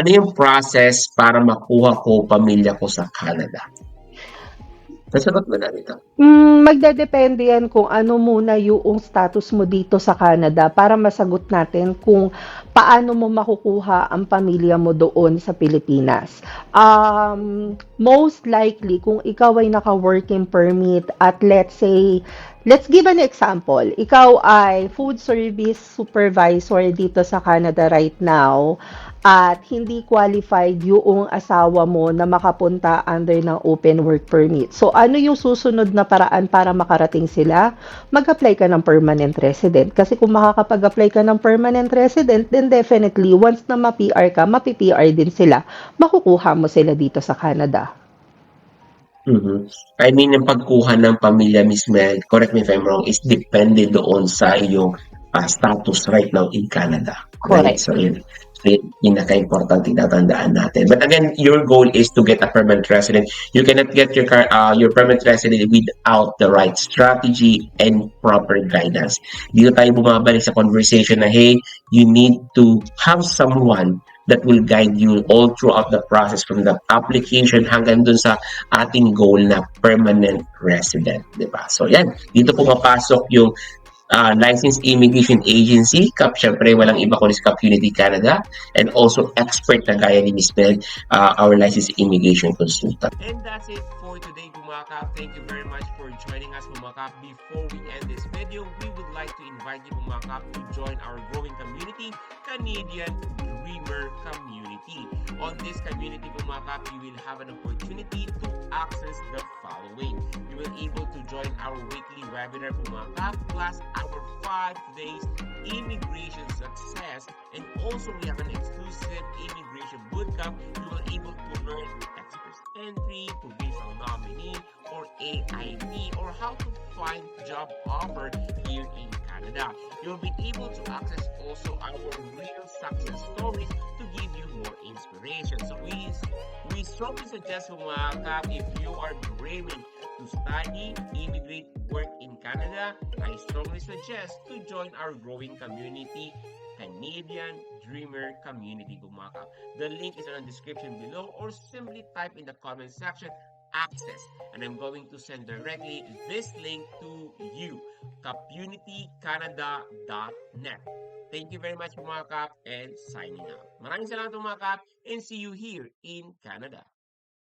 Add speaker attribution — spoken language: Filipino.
Speaker 1: Ano yung process para makuha ko pamilya ko sa Canada? Nasagot mo na dito.
Speaker 2: Hmm, magdedepende yan kung ano muna yung status mo dito sa Canada para masagot natin kung paano mo makukuha ang pamilya mo doon sa Pilipinas. Um, most likely, kung ikaw ay naka-working permit at let's say, let's give an example. Ikaw ay food service supervisor dito sa Canada right now at hindi qualified yung asawa mo na makapunta under ng open work permit. So, ano yung susunod na paraan para makarating sila? Mag-apply ka ng permanent resident. Kasi kung makakapag-apply ka ng permanent resident, then definitely, once na ma-PR ka, mapi-PR din sila. Makukuha mo sila dito sa Canada.
Speaker 1: Mhm. I mean, yung pagkuha ng pamilya, Miss Mel, correct me if I'm wrong, is depende doon sa iyong ah, status right now in Canada. Right?
Speaker 2: Correct.
Speaker 1: So, yun, so yun, pinaka-importante tatandaan natin. But again, your goal is to get a permanent resident. You cannot get your car, uh, your permanent resident without the right strategy and proper guidance. Dito tayo bumabalik sa conversation na, hey, you need to have someone that will guide you all throughout the process from the application hanggang dun sa ating goal na permanent resident, di ba? So yan, dito pumapasok yung uh, Licensed Immigration Agency, CAP, syempre walang iba kundi CAP Unity Canada, and also expert na gaya ni Ms. Mel, uh, our Licensed Immigration Consultant. And that's it for today, Bumakap. Thank you very much for joining us, Bumakap. Before we end this video, we would like to invite you, Bumakap, to join our growing community, Canadian Dreamer Community. On this community, you will have an opportunity to access the following. You will be able to join our weekly webinar, Bumakap, plus our five days immigration success. And also, we have an exclusive immigration bootcamp. You will able to learn express entry, provisional nominee, or AIP, or how to find job offer here in Canada. You'll be able to access also success stories to give you more inspiration. So we we strongly suggest mga kap, if you are dreaming to study, immigrate, work in Canada, I strongly suggest to join our growing community, Canadian Dreamer Community Gumakap. The link is in the description below or simply type in the comment section access and I'm going to send directly this link to you communitycanada.net Thank you very much mga kap and signing out. Maraming salamat mga kap and see you here in Canada.